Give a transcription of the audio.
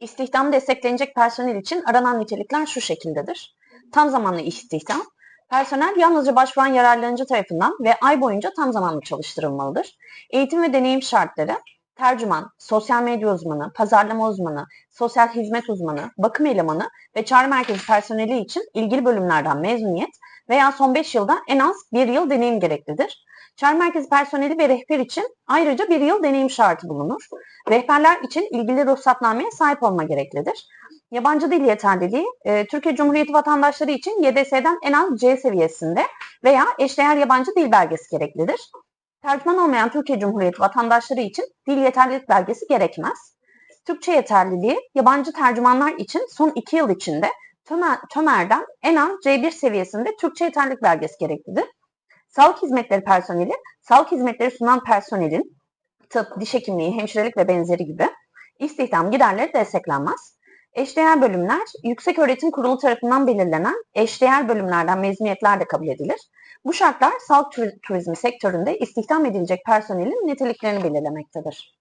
İstihdam desteklenecek personel için aranan nitelikler şu şekildedir. Tam zamanlı istihdam, personel yalnızca başvuran yararlanıcı tarafından ve ay boyunca tam zamanlı çalıştırılmalıdır. Eğitim ve deneyim şartları, tercüman, sosyal medya uzmanı, pazarlama uzmanı, sosyal hizmet uzmanı, bakım elemanı ve çağrı merkezi personeli için ilgili bölümlerden mezuniyet veya son 5 yılda en az 1 yıl deneyim gereklidir. Çağrı merkezi personeli ve rehber için ayrıca 1 yıl deneyim şartı bulunur. Rehberler için ilgili ruhsatnameye sahip olma gereklidir. Yabancı dil yeterliliği, e, Türkiye Cumhuriyeti vatandaşları için YDS'den en az C seviyesinde veya eşdeğer yabancı dil belgesi gereklidir. Tercüman olmayan Türkiye Cumhuriyeti vatandaşları için dil yeterlilik belgesi gerekmez. Türkçe yeterliliği, yabancı tercümanlar için son 2 yıl içinde Tömer, TÖMER'den en az C1 seviyesinde Türkçe yeterlilik belgesi gereklidir. Sağlık hizmetleri personeli, sağlık hizmetleri sunan personelin tıp, diş hekimliği, hemşirelik ve benzeri gibi istihdam giderleri desteklenmez. Eşdeğer bölümler, Yüksek Öğretim Kurulu tarafından belirlenen eşdeğer bölümlerden mezuniyetler de kabul edilir. Bu şartlar sağlık tur- turizmi sektöründe istihdam edilecek personelin niteliklerini belirlemektedir.